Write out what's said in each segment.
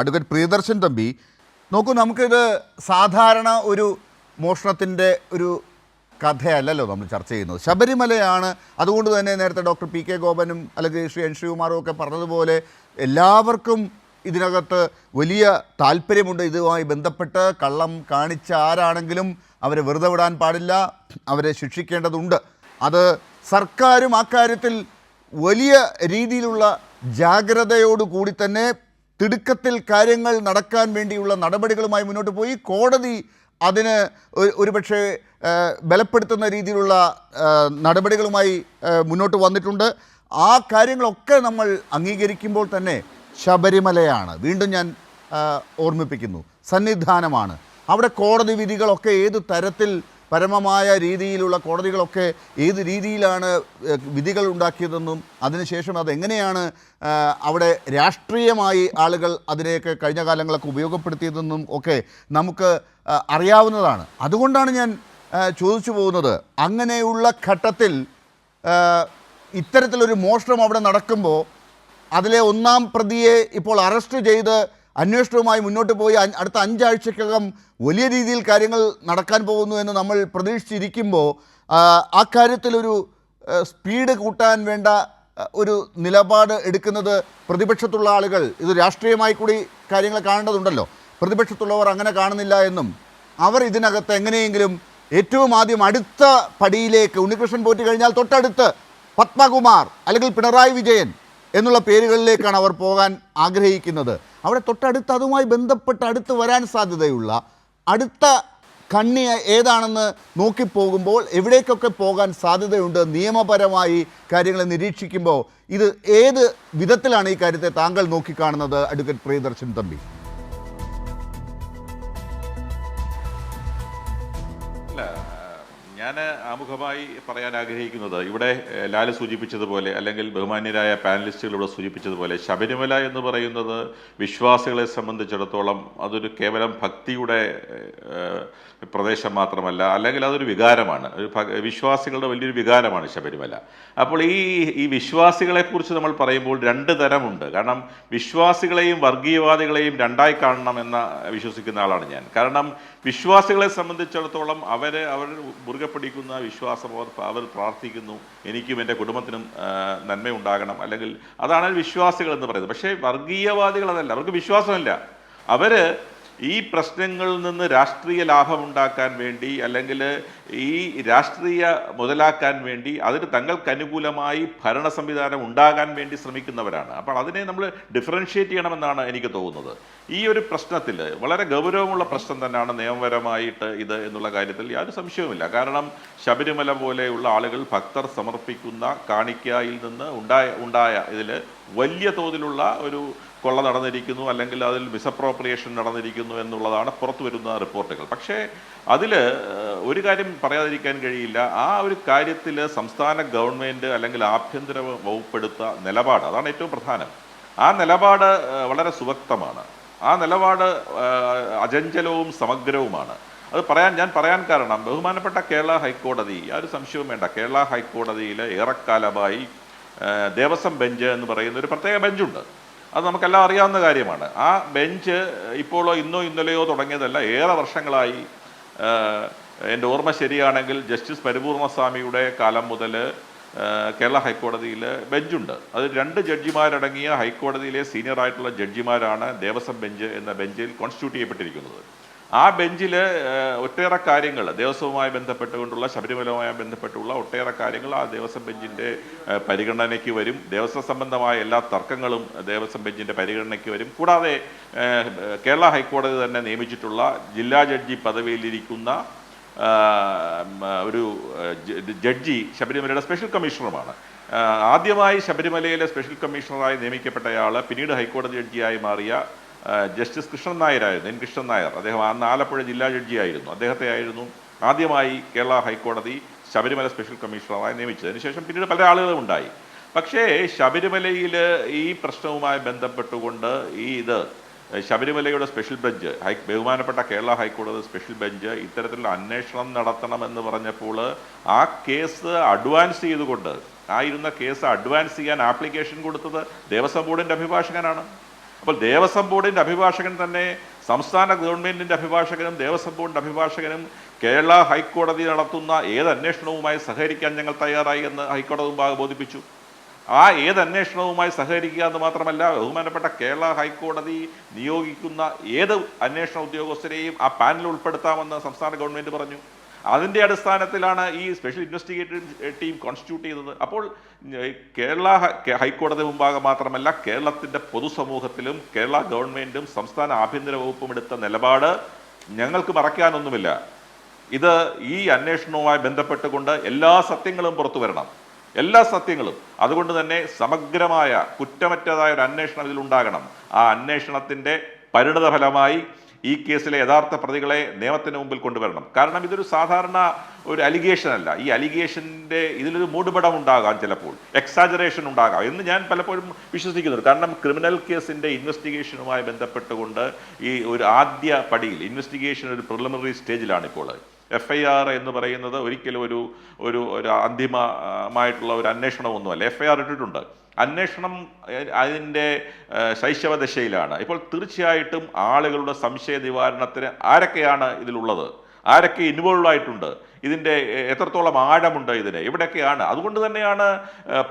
Advocate Priyadarshan Thampi നോക്കൂ നമുക്കിത് സാധാരണ ഒരു മോഷണത്തിന്റെ ഒരു കഥയല്ലല്ലോ നമ്മൾ ചർച്ച ചെയ്യുന്നത്. ശബരിമലയാണ് അതുകൊണ്ട് തന്നെ നേരത്തെ ഡോക്ടർ പി കെ ഗോപനും അല്ലെങ്കിൽ ശ്രീ എൻ ശ്രീകുമാറും ഒക്കെ പറഞ്ഞതുപോലെ എല്ലാവർക്കും ഇതിനകത്ത് വലിയ താല്പര്യമുണ്ട്. ഇതുമായി ബന്ധപ്പെട്ട് കള്ളം കാണിച്ച ആരാണെങ്കിലും അവരെ വെറുതെ വിടാൻ പാടില്ല അവരെ ശിക്ഷിക്കേണ്ടതുണ്ട്. അത് സർക്കാരും ആ കാര്യത്തിൽ വലിയ രീതിയിലുള്ള ജാഗ്രതയോടുകൂടി തന്നെ തിടുക്കത്തിൽ കാര്യങ്ങൾ നടക്കാൻ വേണ്ടിയുള്ള നടപടികളുമായി മുന്നോട്ട് പോയി. കോടതി അതിന് ഒരു- ഒരുപക്ഷെ ബലപ്പെടുത്തുന്ന രീതിയിലുള്ള നടപടികളുമായി മുന്നോട്ട് വന്നിട്ടുണ്ട്. ആ കാര്യങ്ങളൊക്കെ നമ്മൾ അംഗീകരിക്കുമ്പോൾ തന്നെ ശബരിമലയാണ്. വീണ്ടും ഞാൻ ഓർമ്മിപ്പിക്കുന്നു. സന്നിധാനമാണ്. അവിടെ കോടതി വിധികളൊക്കെ ഏത് തരത്തിൽ പരമമായ രീതിയിലുള്ള കോടതികളൊക്കെ ഏത് രീതിയിലാണ് വിധികൾ ഉണ്ടാക്കിയതെന്നും അതിനുശേഷം അതെങ്ങനെയാണ് അവിടെ രാഷ്ട്രീയമായി ആളുകൾ അതിനെയൊക്കെ കഴിഞ്ഞ കാലങ്ങളൊക്കെ ഉപയോഗപ്പെടുത്തിയതെന്നും ഒക്കെ നമുക്ക് അറിയാവുന്നതാണ്. അതുകൊണ്ടാണ് ഞാൻ ചോദിച്ചു പോകുന്നത്. അങ്ങനെയുള്ള ഘട്ടത്തിൽ ഇത്തരത്തിലൊരു മോഷണം അവിടെ നടക്കുമ്പോൾ അതിലെ ഒന്നാം പ്രതിയെ ഇപ്പോൾ അറസ്റ്റ് ചെയ്ത് അന്വേഷണവുമായി മുന്നോട്ട് പോയി. അടുത്ത അഞ്ചാഴ്ചക്കകം വലിയ രീതിയിൽ കാര്യങ്ങൾ നടക്കാൻ പോകുന്നു എന്ന് നമ്മൾ പ്രതീക്ഷിച്ചിരിക്കുമ്പോൾ ആ, കാര്യത്തിലൊരു സ്പീഡ് കൂട്ടാൻ വേണ്ട ഒരു നിലപാട് എടുക്കുന്നത് പ്രതിപക്ഷത്തുള്ള ആളുകൾ ഇത് രാഷ്ട്രീയമായി കൂടി കാര്യങ്ങൾ കാണേണ്ടതുണ്ടല്ലോ. പ്രതിപക്ഷത്തുള്ളവർ അങ്ങനെ കാണുന്നില്ല എന്നും അവർ ഇതിനകത്ത് എങ്ങനെയെങ്കിലും ഏറ്റവും ആദ്യം അടുത്ത പടിയിലേക്ക് ഉണ്ണികൃഷ്ണൻ പോറ്റി കഴിഞ്ഞാൽ തൊട്ടടുത്ത് പത്മകുമാർ അല്ലെങ്കിൽ പിണറായി വിജയൻ എന്നുള്ള പേരുകളിലേക്കാണ് അവർ പോകാൻ ആഗ്രഹിക്കുന്നത്. അവിടെ തൊട്ടടുത്ത് അതുമായി ബന്ധപ്പെട്ട് അടുത്ത് വരാൻ സാധ്യതയുള്ള അടുത്ത കണ്ണി ഏതാണെന്ന് നോക്കിപ്പോകുമ്പോൾ എവിടേക്കൊക്കെ പോകാൻ സാധ്യതയുണ്ട് നിയമപരമായി കാര്യങ്ങളെ നിരീക്ഷിക്കുമ്പോൾ ഇത് ഏത് വിധത്തിലാണ് ഈ കാര്യത്തെ താങ്കൾ നോക്കിക്കാണുന്നത്? അഡ്വക്കേറ്റ് പ്രിയദർശൻ തമ്പി. അല്ല ഞാൻ ആമുഖമായി പറയാൻ ആഗ്രഹിക്കുന്നത് ഇവിടെ ലാൽ സൂചിപ്പിച്ചതുപോലെ അല്ലെങ്കിൽ ബഹുമാന്യരായ പാനലിസ്റ്റുകൾ ഇവിടെ സൂചിപ്പിച്ചതുപോലെ ശബരിമല എന്ന് പറയുന്നത് വിശ്വാസികളെ സംബന്ധിച്ചിടത്തോളം അതൊരു കേവലം ഭക്തിയുടെ പ്രദേശം മാത്രമല്ല അല്ലെങ്കിൽ അതൊരു വികാരമാണ്. ഒരു വിശ്വാസികളുടെ വലിയൊരു വികാരമാണ് ശബരിമല. അപ്പോൾ ഈ ഈ വിശ്വാസികളെക്കുറിച്ച് നമ്മൾ പറയുമ്പോൾ രണ്ട് തരമുണ്ട്. കാരണം വിശ്വാസികളെയും വർഗീയവാദികളെയും രണ്ടായി കാണണം എന്ന് വിശ്വസിക്കുന്ന ആളാണ് ഞാൻ. കാരണം വിശ്വാസികളെ സംബന്ധിച്ചിടത്തോളം അവർ അവർ മുറുകെ പിടിക്കുന്ന വിശ്വാസം അവർ അവർ പ്രാർത്ഥിക്കുന്നു. എനിക്കും എന്റെ കുടുംബത്തിനും നന്മയുണ്ടാകണം. അല്ലെങ്കിൽ അതാണ് വിശ്വാസികൾ എന്ന് പറയുന്നത്. പക്ഷേ വർഗീയവാദികൾ അതല്ല. അവർക്ക് വിശ്വാസമല്ല. അവർ ഈ പ്രശ്നങ്ങളിൽ നിന്ന് രാഷ്ട്രീയ ലാഭമുണ്ടാക്കാൻ വേണ്ടി അല്ലെങ്കിൽ ഈ രാഷ്ട്രീയ മുതലാക്കാൻ വേണ്ടി അതിന് തങ്ങൾക്ക് അനുകൂലമായി ഭരണ സംവിധാനം ഉണ്ടാകാൻ വേണ്ടി ശ്രമിക്കുന്നവരാണ്. അപ്പോൾ അതിനെ നമ്മൾ ഡിഫറൻഷ്യേറ്റ് ചെയ്യണമെന്നാണ് എനിക്ക് തോന്നുന്നത്. ഈ ഒരു പ്രശ്നത്തിൽ വളരെ ഗൗരവമുള്ള പ്രശ്നം തന്നെയാണ് നിയമപരമായിട്ട് ഇത് എന്നുള്ള കാര്യത്തിൽ യാതൊരു സംശയവുമില്ല. കാരണം ശബരിമല പോലെയുള്ള ആളുകൾ ഭക്തർ സമർപ്പിക്കുന്ന കാണിക്കയിൽ നിന്ന് ഉണ്ടായ ഉണ്ടായ ഇതിൽ വലിയ തോതിലുള്ള ഒരു കൊള്ള നടന്നിരിക്കുന്നു അല്ലെങ്കിൽ അതിൽ മിസപ്രോപ്രിയേഷൻ നടന്നിരിക്കുന്നു എന്നുള്ളതാണ് പുറത്തു വരുന്ന റിപ്പോർട്ടുകൾ. പക്ഷേ അതിൽ ഒരു കാര്യം പറയാതിരിക്കാൻ കഴിയില്ല. ആ ഒരു കാര്യത്തിൽ സംസ്ഥാന ഗവൺമെന്റ് അല്ലെങ്കിൽ ആഭ്യന്തര വകുപ്പെടുത്ത നിലപാട് അതാണ് ഏറ്റവും പ്രധാനം. ആ നിലപാട് വളരെ സുവക്തമാണ്. ആ നിലപാട് അജഞ്ചലവും സമഗ്രവുമാണ്. അത് പറയാൻ ഞാൻ പറയാൻ കാരണം ബഹുമാനപ്പെട്ട കേരള ഹൈക്കോടതി ആ ഒരു സംശയവും വേണ്ട. കേരള ഹൈക്കോടതിയിൽ ഏറെക്കാലമായി ദേവസ്വം ബെഞ്ച് എന്ന് പറയുന്ന ഒരു പ്രത്യേക ബെഞ്ചുണ്ട്. അത് നമുക്കെല്ലാം അറിയാവുന്ന കാര്യമാണ്. ആ ബെഞ്ച് ഇപ്പോഴോ ഇന്നോ ഇന്നലെയോ തുടങ്ങിയതല്ല ഏറെ വർഷങ്ങളായി എന്റെ ഓർമ്മ ശരിയാണെങ്കിൽ ജസ്റ്റിസ് പരിപൂർണസ്വാമിയുടെ കാലം മുതൽ കേരള ഹൈക്കോടതിയിൽ ബെഞ്ചുണ്ട്. അത് രണ്ട് ജഡ്ജിമാരടങ്ങിയ ഹൈക്കോടതിയിലെ സീനിയർ ആയിട്ടുള്ള ജഡ്ജിമാരാണ് ദേവസ്വം ബെഞ്ച് എന്ന ബെഞ്ചിൽ കോൺസ്റ്റിറ്റ്യൂട്ട് ചെയ്യപ്പെട്ടിരിക്കുന്നത്. ആ ബെഞ്ചിൽ ഒട്ടേറെ കാര്യങ്ങൾ ദേവസ്വവുമായി ബന്ധപ്പെട്ടുകൊണ്ടുള്ള ശബരിമലയുമായി ബന്ധപ്പെട്ടുള്ള ഒട്ടേറെ കാര്യങ്ങൾ ആ ദേവസ്വം ബെഞ്ചിന്റെ പരിഗണനയ്ക്ക് വരും. ദേവസ്വം സംബന്ധമായ എല്ലാ തർക്കങ്ങളും ദേവസ്വം ബെഞ്ചിന്റെ പരിഗണനയ്ക്ക് വരും. കൂടാതെ കേരള ഹൈക്കോടതി തന്നെ നിയമിച്ചിട്ടുള്ള ജില്ലാ ജഡ്ജി പദവിയിലിരിക്കുന്ന ഒരു ജഡ്ജി ശബരിമലയുടെ സ്പെഷ്യൽ കമ്മീഷണറുമാണ്. ആദ്യമായി ശബരിമലയിലെ സ്പെഷ്യൽ കമ്മീഷണറായി നിയമിക്കപ്പെട്ടയാൾ പിന്നീട് ഹൈക്കോടതി ജഡ്ജിയായി മാറിയ ജസ്റ്റിസ് കൃഷ്ണൻ നായരായിരുന്നു എൻ കൃഷ്ണൻ നായർ. അദ്ദേഹം അന്ന് ആലപ്പുഴ ജില്ലാ ജഡ്ജിയായിരുന്നു അദ്ദേഹത്തെ ആയിരുന്നു ആദ്യമായി കേരള ഹൈക്കോടതി ശബരിമല സ്പെഷ്യൽ കമ്മീഷണറായി നിയമിച്ചത്. അതിനുശേഷം പിന്നീട് പല ആളുകളും ഉണ്ടായി. പക്ഷേ ശബരിമലയിൽ ഈ പ്രശ്നവുമായി ബന്ധപ്പെട്ടുകൊണ്ട് ഈ ഇത് ശബരിമലയുടെ സ്പെഷ്യൽ ബെഞ്ച് ഹൈ ബഹുമാനപ്പെട്ട കേരള ഹൈക്കോടതി സ്പെഷ്യൽ ബെഞ്ച് ഇത്തരത്തിലുള്ള അന്വേഷണം നടത്തണമെന്ന് പറഞ്ഞപ്പോൾ ആ കേസ് അഡ്വാൻസ് ചെയ്തുകൊണ്ട് ആയിരുന്ന കേസ് അഡ്വാൻസ് ചെയ്യാൻ ആപ്ലിക്കേഷൻ കൊടുത്തത് ദേവസ്വം ബോർഡിന്റെ അഭിഭാഷകനാണ്. അപ്പോൾ ദേവസ്വം ബോർഡിന്റെ അഭിഭാഷകൻ തന്നെ സംസ്ഥാന ഗവൺമെന്റിന്റെ അഭിഭാഷകനും ദേവസ്വം ബോർഡിന്റെ അഭിഭാഷകനും കേരള ഹൈക്കോടതി നടത്തുന്ന ഏത് അന്വേഷണവുമായി സഹകരിക്കാൻ ഞങ്ങൾ തയ്യാറായി എന്ന് ഹൈക്കോടതി മുമ്പാകെ ബോധിപ്പിച്ചു. ആ ഏത് അന്വേഷണവുമായി സഹകരിക്കുക എന്ന് മാത്രമല്ല ബഹുമാനപ്പെട്ട കേരള ഹൈക്കോടതി നിയോഗിക്കുന്ന ഏത് അന്വേഷണ ഉദ്യോഗസ്ഥരെയും ആ പാനൽ ഉൾപ്പെടുത്താമെന്ന് സംസ്ഥാന ഗവൺമെന്റ് പറഞ്ഞു. അതിന്റെ അടിസ്ഥാനത്തിലാണ് ഈ സ്പെഷ്യൽ ഇൻവെസ്റ്റിഗേറ്റീവ് ടീം കോൺസ്റ്റിറ്റ്യൂട്ട് ചെയ്തത്. അപ്പോൾ കേരള ഹൈക്കോടതി മുമ്പാകെ മാത്രമല്ല കേരളത്തിന്റെ പൊതുസമൂഹത്തിലും കേരള ഗവൺമെന്റും സംസ്ഥാന ആഭ്യന്തര വകുപ്പും എടുത്ത നിലപാട് ഞങ്ങൾക്ക് മറയ്ക്കാനൊന്നുമില്ല. ഇത് ഈ അന്വേഷണവുമായി ബന്ധപ്പെട്ടുകൊണ്ട് എല്ലാ സത്യങ്ങളും പുറത്തു വരണം. എല്ലാ സത്യങ്ങളും. അതുകൊണ്ട് തന്നെ സമഗ്രമായ കുറ്റമറ്റതായ ഒരു അന്വേഷണം ഇതിലുണ്ടാകണം. ആ അന്വേഷണത്തിന്റെ പരിണിത ഫലമായി ഈ കേസിലെ യഥാർത്ഥ പ്രതികളെ നിയമത്തിന് മുമ്പിൽ കൊണ്ടുവരണം. കാരണം ഇതൊരു സാധാരണ ഒരു അലിഗേഷൻ അല്ല. ഈ അലിഗേഷന്റെ ഇതിലൊരു മൂടുപടം ഉണ്ടാകാം ചിലപ്പോൾ. എക്സാജറേഷൻ ഉണ്ടാകാം എന്ന് ഞാൻ പലപ്പോഴും വിശ്വസിക്കുന്നുണ്ട്. കാരണം ക്രിമിനൽ കേസിന്റെ ഇൻവെസ്റ്റിഗേഷനുമായി ബന്ധപ്പെട്ടുകൊണ്ട് ഈ ഒരു ആദ്യ പടിയിൽ ഇൻവെസ്റ്റിഗേഷൻ ഒരു പ്രിലിമിനറി സ്റ്റേജിലാണ് ഇപ്പോൾ. എഫ് ഐ ആർ എന്ന് പറയുന്നത് ഒരിക്കലും ഒരു ഒരു ഒരു അന്തിമമായിട്ടുള്ള ഒരു അന്വേഷണമൊന്നുമല്ല. എഫ് ഐ ആർ ഇട്ടിട്ടുണ്ട്. അന്വേഷണം അതിന്റെ ശൈശവദശയിലാണ്. ഇപ്പോൾ തീർച്ചയായിട്ടും ആളുകളുടെ സംശയ നിവാരണത്തിന് ആരൊക്കെയാണ് ഇതിലുള്ളത്? ആരൊക്കെ ഇൻവോൾവ് ആയിട്ടുണ്ട്? ഇതിന്റെ എത്രത്തോളം ആഴമുണ്ട് ഇതിന്? എവിടെയൊക്കെയാണ് അതുകൊണ്ട് തന്നെയാണ്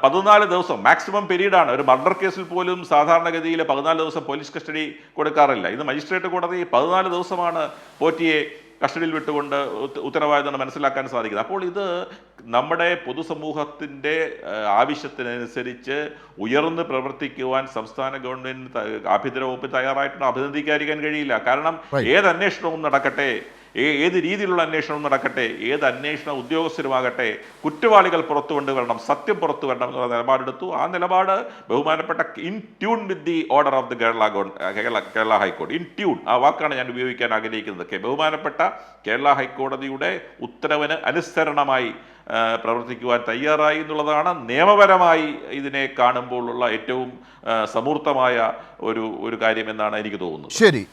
പതിനാല് ദിവസം മാക്സിമം പീരീഡാണ് ഒരു മർഡർ കേസിൽ പോലും സാധാരണഗതിയിൽ പതിനാല് ദിവസം പോലീസ് കസ്റ്റഡി കൊടുക്കാറില്ല. ഇത് മജിസ്ട്രേറ്റ് കോടതി പതിനാല് ദിവസമാണ് പോറ്റിയെ കസ്റ്റഡിയിൽ വിട്ടുകൊണ്ട് ഉത്ത- ഉത്തരവാദിത്തം മനസ്സിലാക്കാൻ സാധിക്കുന്നത് അപ്പോൾ ഇത് നമ്മുടെ പൊതുസമൂഹത്തിന്റെ ആവശ്യത്തിനനുസരിച്ച് ഉയർന്ന് പ്രവർത്തിക്കുവാൻ സംസ്ഥാന ഗവൺമെന്റ് ആഭ്യന്തര വകുപ്പ് തയ്യാറായിട്ടുണ്ട്. അഭിനന്ദിക്കാതിരിക്കാൻ കഴിയില്ല. കാരണം. ഏത് അന്വേഷണവും നടക്കട്ടെ. ഏത് രീതിയിലുള്ള അന്വേഷണം നടക്കട്ടെ ഏത് അന്വേഷണ ഉദ്യോഗസ്ഥരുമാകട്ടെ കുറ്റവാളികൾ പുറത്തു കൊണ്ടുവരണം സത്യം പുറത്തു വരണം എന്നുള്ള നിലപാടെടുത്തു. ആ നിലപാട് ബഹുമാനപ്പെട്ട in tune with the order of the Kerala Kerala Kerala ഹൈക്കോടതി. ഇൻ ട്യൂൺ ആ വാക്കാണ് ഞാൻ ഉപയോഗിക്കാൻ ആഗ്രഹിക്കുന്നത്. ബഹുമാനപ്പെട്ട കേരള ഹൈക്കോടതിയുടെ ഉത്തരവിന് അനുസരണമായി പ്രവർത്തിക്കുവാൻ തയ്യാറായി എന്നുള്ളതാണ് നിയമപരമായി ഇതിനെ കാണുമ്പോഴുള്ള ഏറ്റവും സമൂർത്തമായ ഒരു ഒരു കാര്യമെന്നാണ് എനിക്ക് തോന്നുന്നത്. ശരി.